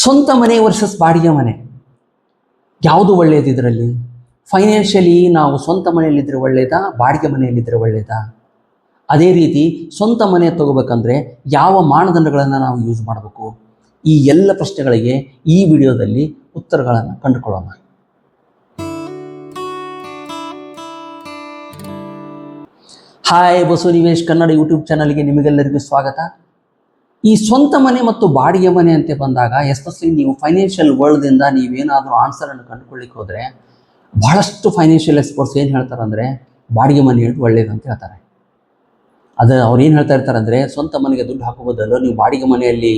ಸ್ವಂತ ಮನೆ ವರ್ಸಸ್ ಬಾಡಿಗೆ ಮನೆ. ಯಾವುದು ಒಳ್ಳೆಯದು ಇದರಲ್ಲಿ? ಫೈನಾನ್ಷಿಯಲಿ ನಾವು ಸ್ವಂತ ಮನೆಯಲ್ಲಿದ್ದರೆ ಒಳ್ಳೆಯದಾ ಬಾಡಿಗೆ ಮನೆಯಲ್ಲಿದ್ದರೆ ಒಳ್ಳೆಯದಾ ಅದೇ ರೀತಿ ಸ್ವಂತ ಮನೆ ತಗೋಬೇಕಂದ್ರೆ ಯಾವ ಮಾನದಂಡಗಳನ್ನು ನಾವು ಯೂಸ್ ಮಾಡಬೇಕು? ಈ ಎಲ್ಲ ಪ್ರಶ್ನೆಗಳಿಗೆ ಈ ವಿಡಿಯೋದಲ್ಲಿ ಉತ್ತರಗಳನ್ನು ಕಂಡುಕೊಳ್ಳೋಣ. ಹಾಯ್ ಬಸು ನಿವೇಶ್ ಕನ್ನಡ ಯೂಟ್ಯೂಬ್ ಚಾನಲ್ಗೆ ನಿಮಗೆಲ್ಲರಿಗೂ ಸ್ವಾಗತ. ಈ ಸ್ವಂತ ಮನೆ ಮತ್ತು ಬಾಡಿಗೆ ಮನೆ ಅಂತ ಬಂದಾಗ ಎಸ್ಪೆಷಲಿ ನೀವು ಫೈನಾನ್ಷಿಯಲ್ ವರ್ಲ್ಡ್ದಿಂದ ನೀವೇನಾದರೂ ಆನ್ಸರನ್ನು ಕಂಡುಕೊಳ್ಳಿಕ್ಕೆ ಹೋದರೆ ಬಹಳಷ್ಟು ಫೈನಾನ್ಷಿಯಲ್ ಎಕ್ಸ್ಪರ್ಟ್ಸ್ ಏನು ಹೇಳ್ತಾರೆ ಅಂದರೆ ಬಾಡಿಗೆ ಮನೆ ಹೇಳಿ ಒಳ್ಳೇದು ಅಂತ ಹೇಳ್ತಾರೆ. ಅದು ಅವ್ರು ಏನು ಹೇಳ್ತಾ ಇರ್ತಾರೆ ಅಂದರೆ ಸ್ವಂತ ಮನೆಗೆ ದುಡ್ಡು ಹಾಕೋ ಬದಲು ನೀವು ಬಾಡಿಗೆ ಮನೆಯಲ್ಲಿ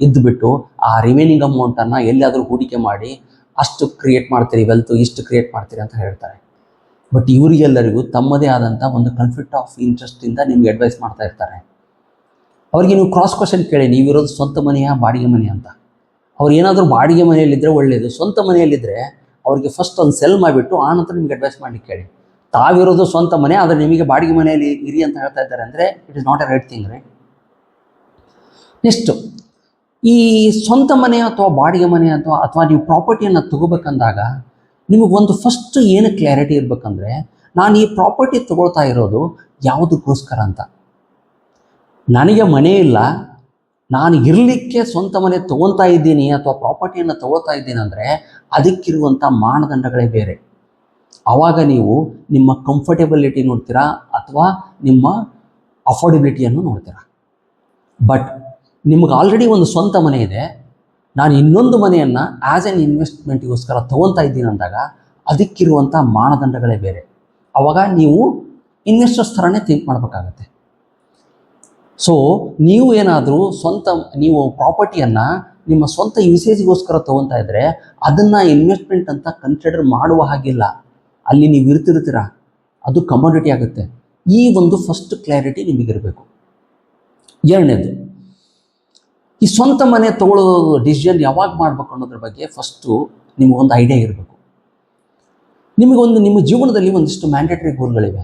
ಇದ್ದುಬಿಟ್ಟು ಆ ರಿಮೈನಿಂಗ್ ಅಮೌಂಟನ್ನು ಎಲ್ಲಿಯಾದರೂ ಹೂಡಿಕೆ ಮಾಡಿ ಅಷ್ಟು ಕ್ರಿಯೇಟ್ ಮಾಡ್ತೀರಿ ವೆಲ್ತ್ ಇಷ್ಟು ಕ್ರಿಯೇಟ್ ಮಾಡ್ತೀರಿ ಅಂತ ಹೇಳ್ತಾರೆ. ಬಟ್ ಇವರಿಗೆಲ್ಲರಿಗೂ ತಮ್ಮದೇ ಆದಂಥ ಒಂದು ಕನ್ಫ್ಲಿಕ್ಟ್ ಆಫ್ ಇಂಟ್ರೆಸ್ಟಿಂದ ನಿಮ್ಗೆ ಅಡ್ವೈಸ್ ಮಾಡ್ತಾ ಇರ್ತಾರೆ. ಅವ್ರಿಗೆ ನೀವು ಕ್ರಾಸ್ ಕ್ವಶನ್ ಕೇಳಿ ನೀವಿರೋದು ಸ್ವಂತ ಮನೆಯ, ಬಾಡಿಗೆ ಮನೆ ಅಂತ. ಅವ್ರು ಏನಾದರೂ ಬಾಡಿಗೆ ಮನೆಯಲ್ಲಿದ್ದರೆ ಒಳ್ಳೆಯದು ಸ್ವಂತ ಮನೆಯಲ್ಲಿದ್ದರೆ ಅವ್ರಿಗೆ ಫಸ್ಟ್ ಒಂದು ಸೆಲ್ ಮಾಡಿಬಿಟ್ಟು, ಆ ನಂತರ ನಿಮ್ಗೆ ಅಡ್ವೈಸ್ ಮಾಡಿ ಕೇಳಿ. ತಾವಿರೋದು ಸ್ವಂತ ಮನೆ, ಆದರೆ ನಿಮಗೆ ಬಾಡಿಗೆ ಮನೆಯಲ್ಲಿ ಇರಿ ಅಂತ ಹೇಳ್ತಾ ಇದ್ದಾರೆ ಅಂದರೆ it is not a right thing right next ಈ ಸ್ವಂತ ಮನೆ ಅಥವಾ ಬಾಡಿಗೆ ಮನೆ ಅಥವಾ ಅಥವಾ ನೀವು ಪ್ರಾಪರ್ಟಿಯನ್ನು ತಗೋಬೇಕಂದಾಗ ಒಂದು ಫಸ್ಟ್ ಏನು ಕ್ಲಾರಿಟಿ ಇರಬೇಕಂದ್ರೆ, ನಾನು ಈ ಪ್ರಾಪರ್ಟಿ ತಗೊಳ್ತಾ ಇರೋದು ಯಾವುದಕ್ಕೋಸ್ಕರ ಅಂತ. ನನಗೆ ಮನೆ ಇಲ್ಲ, ನಾನು ಇರಲಿಕ್ಕೆ ಸ್ವಂತ ಮನೆ ತೊಗೊತಾ ಇದ್ದೀನಿ ಅಥವಾ ಪ್ರಾಪರ್ಟಿಯನ್ನು ತೊಗೊಳ್ತಾ ಇದ್ದೀನಿ ಅಂದರೆ ಅದಕ್ಕಿರುವಂಥ ಮಾನದಂಡಗಳೇ ಬೇರೆ. ಆವಾಗ ನೀವು ನಿಮ್ಮ ಕಂಫರ್ಟೆಬಿಲಿಟಿ ನೋಡ್ತೀರಾ ಅಥವಾ ನಿಮ್ಮ ಅಫೋರ್ಡೆಬಿಲಿಟಿಯನ್ನು ನೋಡ್ತೀರಾ? ಬಟ್ ನಿಮ್ಗೆ ಆಲ್ರೆಡಿ ಒಂದು ಸ್ವಂತ ಮನೆ ಇದೆ, ನಾನು ಇನ್ನೊಂದು ಮನೆಯನ್ನು ಆ್ಯಸ್ ಎನ್ ಇನ್ವೆಸ್ಟ್ಮೆಂಟ್ಗೋಸ್ಕರ ತೊಗೊತಾ ಇದ್ದೀನಿ ಅಂದಾಗ ಅದಕ್ಕಿರುವಂಥ ಮಾನದಂಡಗಳೇ ಬೇರೆ. ಆವಾಗ ನೀವು ಇನ್ವೆಸ್ಟರ್ಸ್ ಥರನೇ ಥಿಂಕ್ ಮಾಡಬೇಕಾಗತ್ತೆ. ಸೊ ನೀವು ಏನಾದರೂ ಸ್ವಂತ, ನೀವು ಪ್ರಾಪರ್ಟಿಯನ್ನು ನಿಮ್ಮ ಸ್ವಂತ ಯೂಸೇಜ್ಗೋಸ್ಕರ ತೊಗೊತಾ ಇದ್ದರೆ ಅದನ್ನು ಇನ್ವೆಸ್ಟ್ಮೆಂಟ್ ಅಂತ ಕನ್ಸಿಡರ್ ಮಾಡುವ ಹಾಗಿಲ್ಲ. ಅಲ್ಲಿ ನೀವು ಇರ್ತಿರ್ತೀರ? ಅದು ಕಮಾಡಿಟಿ ಆಗುತ್ತೆ. ಈ ಒಂದು ಫಸ್ಟ್ ಕ್ಲಾರಿಟಿ ನಿಮಗಿರಬೇಕು. ಎರಡನೇದು, ಈ ಸ್ವಂತ ಮನೆ ತಗೊಳ್ಳೋದು ಡಿಸಿಷನ್ ಯಾವಾಗ ಮಾಡಬೇಕು ಅನ್ನೋದ್ರ ಬಗ್ಗೆ ಫಸ್ಟು ನಿಮಗೊಂದು ಐಡಿಯಾ ಇರಬೇಕು. ನಿಮಗೊಂದು, ನಿಮ್ಮ ಜೀವನದಲ್ಲಿ ಒಂದಿಷ್ಟು ಮ್ಯಾಂಡೇಟರಿ ಗೋಲ್ಗಳಿವೆ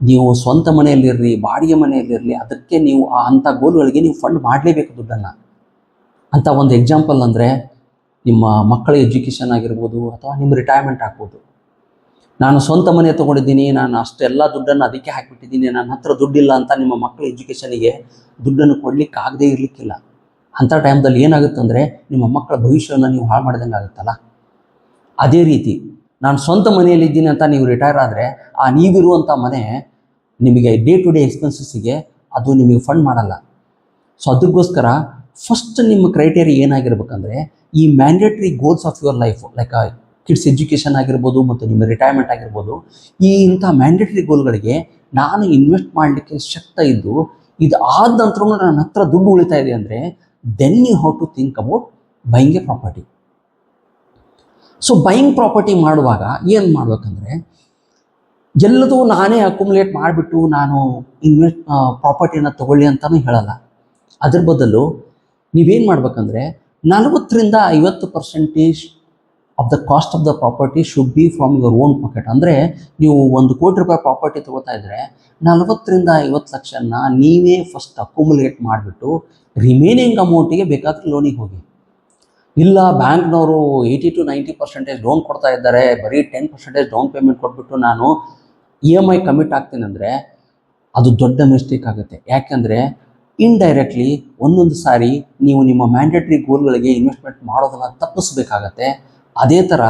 ನೀವು ಸ್ವಂತ ಮನೆಯಲ್ಲಿರಲಿ, ಬಾಡಿಗೆ ಮನೆಯಲ್ಲಿರಲಿ, ಅದಕ್ಕೆ ನೀವು ಆ ಅಂಥ ಗೋಲ್ಗಳಿಗೆ ನೀವು ಫಂಡ್ ಮಾಡಲೇಬೇಕು ದುಡ್ಡನ್ನು. ಅಂತ ಒಂದು ಎಕ್ಸಾಂಪಲ್ ಅಂದರೆ ನಿಮ್ಮ ಮಕ್ಕಳ ಎಜುಕೇಷನ್ ಆಗಿರ್ಬೋದು ಅಥವಾ ನಿಮ್ಮ ರಿಟೈರ್ಮೆಂಟ್ ಆಗ್ಬೋದು. ನಾನು ಸ್ವಂತ ಮನೆ ತೊಗೊಂಡಿದ್ದೀನಿ, ನಾನು ಅಷ್ಟೆಲ್ಲ ದುಡ್ಡನ್ನು ಅದಕ್ಕೆ ಹಾಕಿಬಿಟ್ಟಿದ್ದೀನಿ, ನನ್ನ ಹತ್ರ ದುಡ್ಡಿಲ್ಲ ಅಂತ ನಿಮ್ಮ ಮಕ್ಕಳ ಎಜುಕೇಷನಿಗೆ ದುಡ್ಡನ್ನು ಕೊಡಲಿಕ್ಕೆ ಆಗದೇ ಇರಲಿಕ್ಕಿಲ್ಲ. ಅಂಥ ಟೈಮ್ದಲ್ಲಿ ಏನಾಗುತ್ತೆ ಅಂದರೆ ನಿಮ್ಮ ಮಕ್ಕಳ ಭವಿಷ್ಯವನ್ನು ನೀವು ಹಾಳು ಮಾಡಿದಂಗೆ ಆಗುತ್ತಲ್ಲ ಅದೇ ರೀತಿ ನಾನು ಸ್ವಂತ ಮನೆಯಲ್ಲಿದ್ದೀನಿ ಅಂತ ನೀವು ರಿಟೈರ್ ಆದರೆ ಆ ನೀವಿರುವಂಥ ಮನೆ ನಿಮಗೆ ಡೇ ಟು ಡೇ ಎಕ್ಸ್ಪೆನ್ಸಸ್ಸಿಗೆ ಅದು ನಿಮಗೆ ಫಂಡ್ ಮಾಡಲ್ಲ. ಸೊ ಅದಕ್ಕೋಸ್ಕರ ಫಸ್ಟ್ ನಿಮ್ಮ ಕ್ರೈಟೇರಿಯಾ ಏನಾಗಿರ್ಬೇಕಂದ್ರೆ ಈ mandatory goals of your life like kids education ಆಗಿರ್ಬೋದು ಮತ್ತು ನಿಮ್ಮ ರಿಟೈರ್ಮೆಂಟ್ ಆಗಿರ್ಬೋದು, ಈ ಇಂಥ ಮ್ಯಾಂಡೇಟ್ರಿ ಗೋಲ್ಗಳಿಗೆ ನಾನು ಇನ್ವೆಸ್ಟ್ ಮಾಡಲಿಕ್ಕೆ ಶಕ್ತ ಇದ್ದು, ಇದು ಆದ ನಂತರ ನನ್ನ ಹತ್ರ ದುಡ್ಡು ಉಳಿತಾ ಇದೆ ಅಂದರೆ then you how to think about buying a property so buying property ಮಾಡುವಾಗ ಏನು ಮಾಡ್ಬೇಕಂದ್ರೆ, ಎಲ್ಲದೂ ನಾನೇ ಅಕ್ಯುಮುಲೇಟ್ ಮಾಡಿಬಿಟ್ಟು ನಾನು ಇನ್ವೆಸ್ಟ್ ಪ್ರಾಪರ್ಟಿನ ತಗೊಳ್ಳಿ ಅಂತಲೂ ಹೇಳಲ್ಲ. ಅದ್ರ ಬದಲು ನೀವೇನು ಮಾಡ್ಬೇಕಂದ್ರೆ, ನಲವತ್ತರಿಂದ ಐವತ್ತು percentage of the cost of the property should be from your own pocket ಅಂದರೆ, ನೀವು ಒಂದು ಕೋಟಿ ರೂಪಾಯಿ ಪ್ರಾಪರ್ಟಿ ತಗೋತಾ ಇದ್ದರೆ ನಲವತ್ತರಿಂದ ಐವತ್ತು ಲಕ್ಷನ ನೀವೇ ಫಸ್ಟ್ ಅಕ್ಯುಮುಲೇಟ್ ಮಾಡಿಬಿಟ್ಟು ರಿಮೈನಿಂಗ್ ಅಮೌಂಟಿಗೆ ಬೇಕಾದ್ರೆ ಲೋನಿಗೆ ಹೋಗಿ. ಇಲ್ಲ, ಬ್ಯಾಂಕ್ನವರು eighty to ninety percentage loan ಕೊಡ್ತಾ ಇದ್ದಾರೆ. ಬರೀ ಟೆನ್ ಪರ್ಸೆಂಟೇಜ್ ಡೌನ್ ಪೇಮೆಂಟ್ ಕೊಟ್ಬಿಟ್ಟು ನಾನು ಇ ಎಂ ಐ ಕಮಿಟ್ ಆಗ್ತೀನಿ ಅಂದರೆ ಅದು ದೊಡ್ಡ ಮಿಸ್ಟೇಕ್ ಆಗುತ್ತೆ. ಯಾಕೆಂದರೆ ಇಂಡೈರೆಕ್ಟ್ಲಿ ಒಂದೊಂದು ಸಾರಿ ನೀವು ನಿಮ್ಮ ಮ್ಯಾಂಡೇಟ್ರಿ ಗೋಲ್ಗಳಿಗೆ ಇನ್ವೆಸ್ಟ್ಮೆಂಟ್ ಮಾಡೋದನ್ನು ತಪ್ಪಿಸ್ಬೇಕಾಗತ್ತೆ. ಅದೇ ಥರ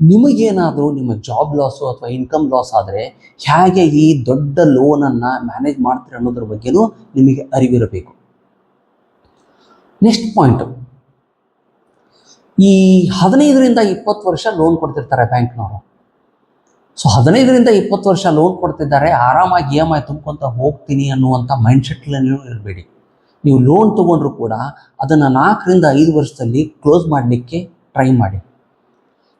ನಿಮಗೇನಾದರೂ ನಿಮ್ಮ ಜಾಬ್ ಲಾಸು ಅಥವಾ ಇನ್ಕಮ್ ಲಾಸ್ ಆದರೆ ಹೇಗೆ ಈ ದೊಡ್ಡ ಲೋನನ್ನು ಮ್ಯಾನೇಜ್ ಮಾಡ್ತೀರಿ ಅನ್ನೋದ್ರ ಬಗ್ಗೆನೂ ನಿಮಗೆ ಅರಿವಿರಬೇಕು. ನೆಕ್ಸ್ಟ್ ಪಾಯಿಂಟು ಈ ಹದಿನೈದರಿಂದ ಇಪ್ಪತ್ತು ವರ್ಷ ಲೋನ್ ಕೊಡ್ತಿರ್ತಾರೆ ಬ್ಯಾಂಕ್ನವರು. ಸೊ ಹದಿನೈದರಿಂದ ಇಪ್ಪತ್ತು ವರ್ಷ ಲೋನ್ ಕೊಡ್ತಿದ್ದಾರೆ, ಆರಾಮಾಗಿ ಇ ಎಂ ಐ ತುಂಬ್ಕೊತ ಹೋಗ್ತೀನಿ ಅನ್ನುವಂಥ ಮೈಂಡ್ಸೆಟ್ಲಲ್ಲೂ ಇರಬೇಡಿ. ನೀವು ಲೋನ್ ತೊಗೊಂಡ್ರು ಕೂಡ ಅದನ್ನು ನಾಲ್ಕರಿಂದ ಐದು ವರ್ಷದಲ್ಲಿ ಕ್ಲೋಸ್ ಮಾಡಲಿಕ್ಕೆ ಟ್ರೈ ಮಾಡಿ.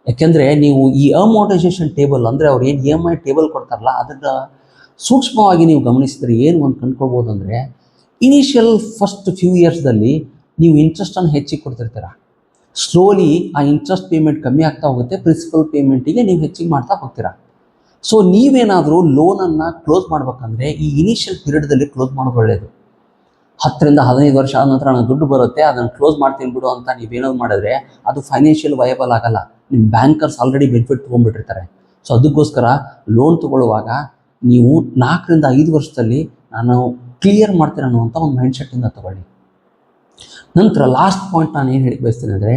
ಯಾಕೆಂದರೆ ನೀವು ಈ ಅಮೋಟೈಸೇಷನ್ ಟೇಬಲ್ ಅಂದರೆ ಅವ್ರು ಏನು ಇ ಎಂ ಐ ಟೇಬಲ್ ಕೊಡ್ತಾರಲ್ಲ ಅದನ್ನು ಸೂಕ್ಷ್ಮವಾಗಿ ನೀವು ಗಮನಿಸಿದ್ರೆ ಏನು ಒಂದು ಕಂಡ್ಕೊಳ್ಬೋದು ಅಂದರೆ ಇನಿಷಿಯಲ್ ಫಸ್ಟ್ ಫ್ಯೂ ಇಯರ್ಸ್ದಲ್ಲಿ ನೀವು ಇಂಟ್ರೆಸ್ಟನ್ನು ಹೆಚ್ಚಿಗೆ ಕೊಡ್ತಿರ್ತೀರ. ಸ್ಲೋಲಿ ಆ ಇಂಟ್ರೆಸ್ಟ್ ಪೇಮೆಂಟ್ ಕಮ್ಮಿ ಆಗ್ತಾ ಹೋಗುತ್ತೆ ಪ್ರಿನ್ಸಿಪಲ್ ಪೇಮೆಂಟಿಗೆ ನೀವು ಹೆಚ್ಚಿಗೆ ಮಾಡ್ತಾ ಹೋಗ್ತೀರಾ. ಸೊ ನೀವೇನಾದರೂ ಲೋನನ್ನು ಕ್ಲೋಸ್ ಮಾಡ್ಬೇಕಂದ್ರೆ ಈ ಇನಿಷಿಯಲ್ ಪೀರಿಯಡ್ದಲ್ಲಿ ಕ್ಲೋಸ್ ಮಾಡೋದು ಒಳ್ಳೆಯದು ಹತ್ತರಿಂದ ಹದಿನೈದು ವರ್ಷ ಆದ ನಂತರ ನನಗೆ ದುಡ್ಡು ಬರುತ್ತೆ, ಅದನ್ನು ಕ್ಲೋಸ್ ಮಾಡ್ತೀನಿ ಬಿಡು ಅಂತ ನೀವೇನಾದ್ರು ಮಾಡಿದ್ರೆ ಅದು ಫೈನಾನ್ಷಿಯಲ್ ವಯಬಲ್ ಆಗಲ್ಲ. ನಿಮ್ಮ ಬ್ಯಾಂಕರ್ಸ್ ಆಲ್ರೆಡಿ ಬೆನಿಫಿಟ್ ತೊಗೊಂಡ್ಬಿಟ್ಟಿರ್ತಾರೆ. ಸೊ ಅದಕ್ಕೋಸ್ಕರ ಲೋನ್ ತಗೊಳ್ಳುವಾಗ ನೀವು ನಾಲ್ಕರಿಂದ ಐದು ವರ್ಷದಲ್ಲಿ ನಾನು ಕ್ಲಿಯರ್ ಮಾಡ್ತೀನಿ ಅನ್ನುವಂಥ ಒಂದು ಮೈಂಡ್ಸೆಟ್ಟಿಂದ ತಗೊಳ್ಳಿ. ನಂತರ ಲಾಸ್ಟ್ ಪಾಯಿಂಟ್ ನಾನು ಏನು ಹೇಳಿ ಬಯಸ್ತೇನೆ ಅಂದರೆ,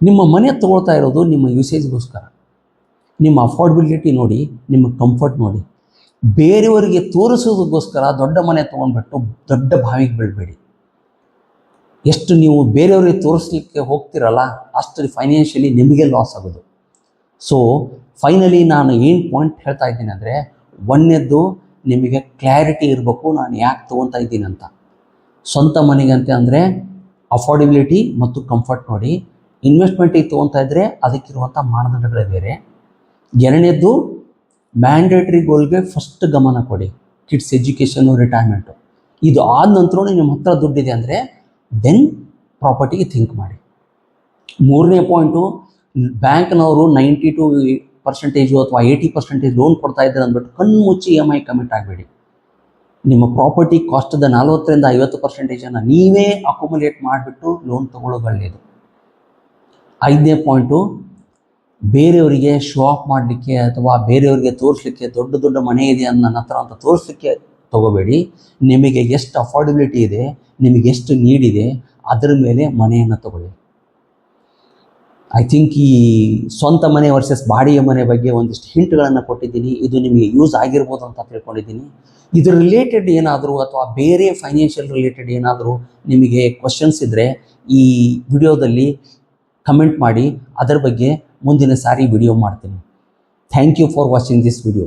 ನಿಮ್ಮ ಮನೆ ತೊಗೊಳ್ತಾ ಇರೋದು ನಿಮ್ಮ ಯೂಸೇಜ್ಗೋಸ್ಕರ ನಿಮ್ಮ ಅಫೋರ್ಡಬಿಲಿಟಿ ನೋಡಿ, ನಿಮ್ಮ ಕಂಫರ್ಟ್ ನೋಡಿ. ಬೇರೆಯವರಿಗೆ ತೋರಿಸೋದಕ್ಕೋಸ್ಕರ ದೊಡ್ಡ ಮನೆ ತೊಗೊಂಡ್ಬಿಟ್ಟು ದೊಡ್ಡ ಬಾವಿಗೆ ಬೀಳಬೇಡಿ. ಎಷ್ಟು ನೀವು ಬೇರೆಯವರಿಗೆ ತೋರಿಸ್ಲಿಕ್ಕೆ ಹೋಗ್ತಿರಲ್ಲ, ಅಷ್ಟು ಫೈನಾನ್ಷಿಯಲಿ ನಿಮಗೆ ಲಾಸ್ ಆಗೋದು. ಸೊ ಫೈನಲಿ ನಾನು ಏನು ಪಾಯಿಂಟ್ ಹೇಳ್ತಾ ಇದ್ದೀನಿ ಅಂದರೆ, ಒಂದನೇದ್ದು ನಿಮಗೆ ಕ್ಲಾರಿಟಿ ಇರಬೇಕು, ನಾನು ಯಾಕೆ ತೊಗೊತಾ ಇದ್ದೀನಿ ಅಂತ. ಸ್ವಂತ ಮನೆಗಂತೆ ಅಂದರೆ ಅಫೋರ್ಡೆಬಿಲಿಟಿ ಮತ್ತು ಕಂಫರ್ಟ್ ನೋಡಿ. ಇನ್ವೆಸ್ಟ್ಮೆಂಟಿಗೆ ತೊಗೊತಾ ಇದ್ದರೆ ಅದಕ್ಕಿರುವಂಥ ಮಾನದಂಡಗಳೇ ಬೇರೆ. ಎರಡನೇದ್ದು ಮ್ಯಾಂಡೇಟ್ರಿ ಗೋಲ್ಗೆ ಫಸ್ಟ್ ಗಮನ ಕೊಡಿ. ಕಿಡ್ಸ್ ಎಜುಕೇಷನು ರಿಟೈರ್ಮೆಂಟು ಇದು ಆದ ನಂತರ ನಿಮ್ಮ ಹತ್ರ ದುಡ್ಡಿದೆ ಅಂದರೆ ದೆನ್ ಪ್ರಾಪರ್ಟಿಗೆ ಥಿಂಕ್ ಮಾಡಿ. ಮೂರನೇ ಪಾಯಿಂಟು ಬ್ಯಾಂಕ್ನವರು ನೈಂಟಿ ಟು ಪರ್ಸೆಂಟೇಜು ಅಥವಾ ಏಯ್ಟಿ ಪರ್ಸೆಂಟೇಜ್ ಲೋನ್ ಕೊಡ್ತಾ ಇದ್ದಾರೆ ಅಂದ್ಬಿಟ್ಟು ಕಣ್ಣು ಮುಚ್ಚಿ ಇ ಎಂ ಐ ಕಮಿಟ್ ಆಗಬೇಡಿ. ನಿಮ್ಮ ಪ್ರಾಪರ್ಟಿ ಕಾಸ್ಟದ ನಲವತ್ತರಿಂದ ಐವತ್ತು ಪರ್ಸೆಂಟೇಜನ್ನು ನೀವೇ ಅಕೊಮುಲೇಟ್ ಮಾಡಿಬಿಟ್ಟು ಲೋನ್ ತೊಗೊಳ್ಳೋದು ಒಳ್ಳೆಯದು ಐದನೇ ಪಾಯಿಂಟು ಬೇರೆಯವರಿಗೆ ಶೋ ಆಫ್ ಮಾಡಲಿಕ್ಕೆ ಅಥವಾ ಬೇರೆಯವರಿಗೆ ತೋರಿಸ್ಲಿಕ್ಕೆ ದೊಡ್ಡ ದೊಡ್ಡ ಮನೆ ಇದೆ ಅನ್ನೋ ನನ್ನ ಅಂತ ತೋರಿಸ್ಲಿಕ್ಕೆ ತಗೋಬೇಡಿ. ನಿಮಗೆ ಎಷ್ಟು ಅಫೋರ್ಡಬಿಲಿಟಿ ಇದೆ, ನಿಮಗೆ ಎಷ್ಟು ನೀಡಿದೆ ಅದರ ಮೇಲೆ ಮನೆಯನ್ನು ತಗೊಳ್ಳಿ. ಐ ಥಿಂಕ್ ಈ ಸ್ವಂತ ಮನೆ ವರ್ಸಸ್ ಬಾಡಿಯ ಮನೆ ಬಗ್ಗೆ ಒಂದಿಷ್ಟು ಹಿಂಟ್ಗಳನ್ನು ಕೊಟ್ಟಿದ್ದೀನಿ. ಇದು ನಿಮಗೆ ಯೂಸ್ ಆಗಿರ್ಬೋದು ಅಂತ ತಿಳ್ಕೊಂಡಿದ್ದೀನಿ. ಇದ್ರ ರಿಲೇಟೆಡ್ ಏನಾದರೂ ಅಥವಾ ಬೇರೆ ಫೈನಾನ್ಷಿಯಲ್ ರಿಲೇಟೆಡ್ ಏನಾದರೂ ನಿಮಗೆ ಕ್ವಶನ್ಸ್ ಇದ್ದರೆ ಈ ವಿಡಿಯೋದಲ್ಲಿ ಕಮೆಂಟ್ ಮಾಡಿ. ಅದರ ಬಗ್ಗೆ ಮುಂದಿನ ಸಾರಿ ವಿಡಿಯೋ ಮಾಡ್ತೀನಿ. Thank you for watching this video